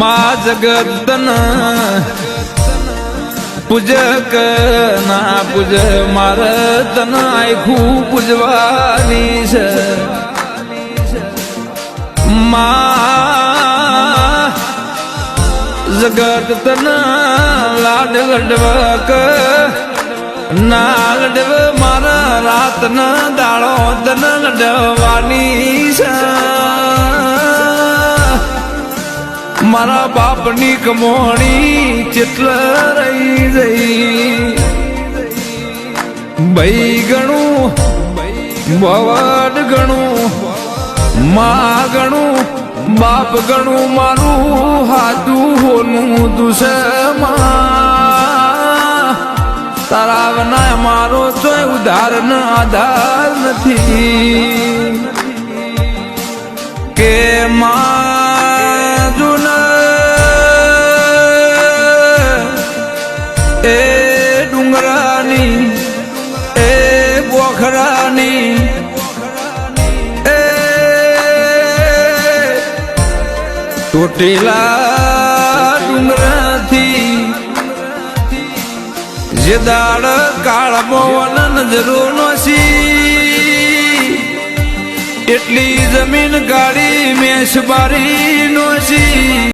माझ गदन पूजक ना पूज मारतन ऐकू पूजवानीस. मा जगतन लाड गडवक नागडव मार रातन दाळोतन गडवानी મારા બાપની કમોણી ચેટલ રહી જઈ. ભાઈ ગણું, બવડ ગણું, મા ગણું, બાપ ગણું, મારું હાથું હોનું દુષમાં તારાવના મારો ચોય ઉધાર આધાર નથી. કે માજુન બોખરાની એ તૂટેલા ડુંગરાથી જે દાળ કાળ પવન નજરો નસી એટલી જમીન ગાડી મેષ બારી નોસી